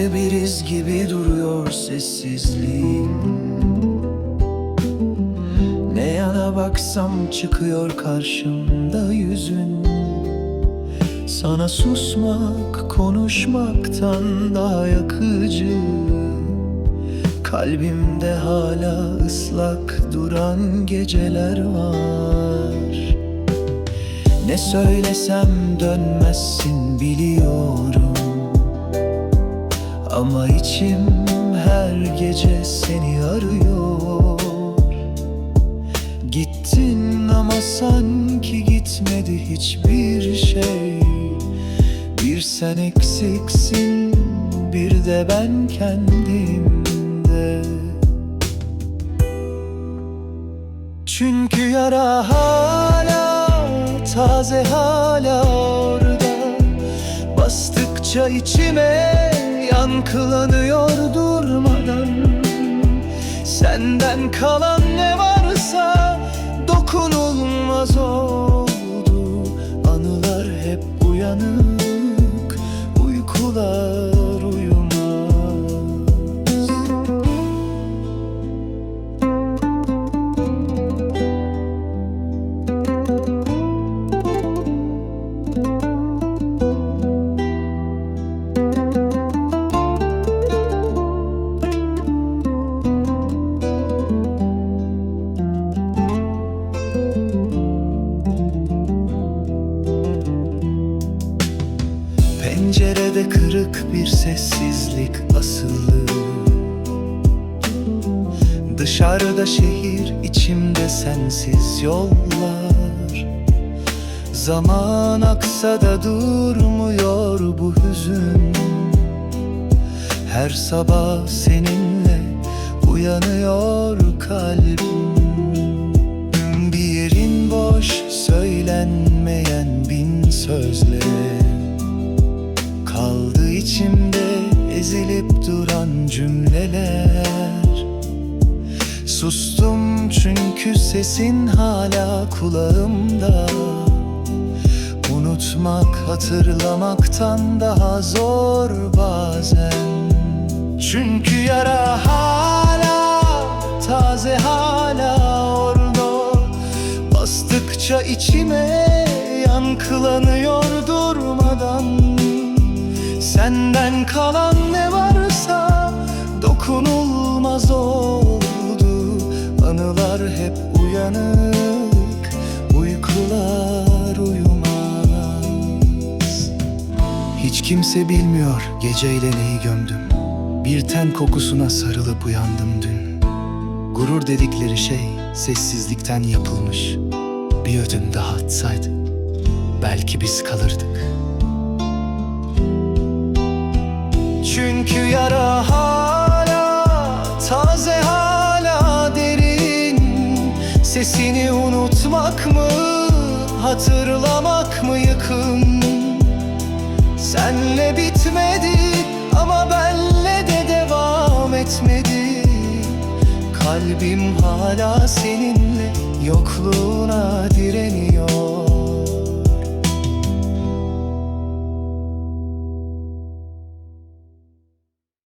Yüzünde bir iz gibi duruyor sessizliğin. Ne yana baksam çıkıyor karşımda yüzün. Sana susmak konuşmaktan daha yakıcı. Kalbimde hala ıslak duran geceler var. Ne söylesem dönmezsin biliyorum. Ama içim her gece seni arıyor. Gittin ama sanki gitmedi hiçbir şey. Bir sen eksiksin bir de ben kendimde. Çünkü yara hala taze hala orada. Bastıkça içime yankılanıyor durmadan. Senden kalan ne varsa dokunulmaz oldu. Anılar hep uyanık, sessizlik asılı. Dışarıda şehir, içimde sensiz yollar. Zaman aksa da durmuyor bu hüzün. Her sabah seninle uyanıyor kalbim. Bir yerin boş, söylenmeyen bin sözle. Kaldı içimde ezilip duran cümleler. Sustum çünkü sesin hala kulağımda. Unutmak hatırlamaktan daha zor bazen. Çünkü yara hala taze hala orada. Bastıkça içime yankılanıyor durmadan Senden kalan ne varsa dokunulmaz oldu. Anılar hep uyanık, uykular uyumaz. Hiç kimse bilmiyor geceyle neyi gömdüm. Bir ten kokusuna sarılıp uyandım dün. Gurur dedikleri şey sessizlikten yapılmış. Bir ödün daha atsaydı belki biz kalırdık Çünkü yara hala taze hala derin. Sesini unutmak mı hatırlamak mı yakın? Senle bitmedi ama benle de devam etmedi Kalbim hala seninle yokluğuna direniyor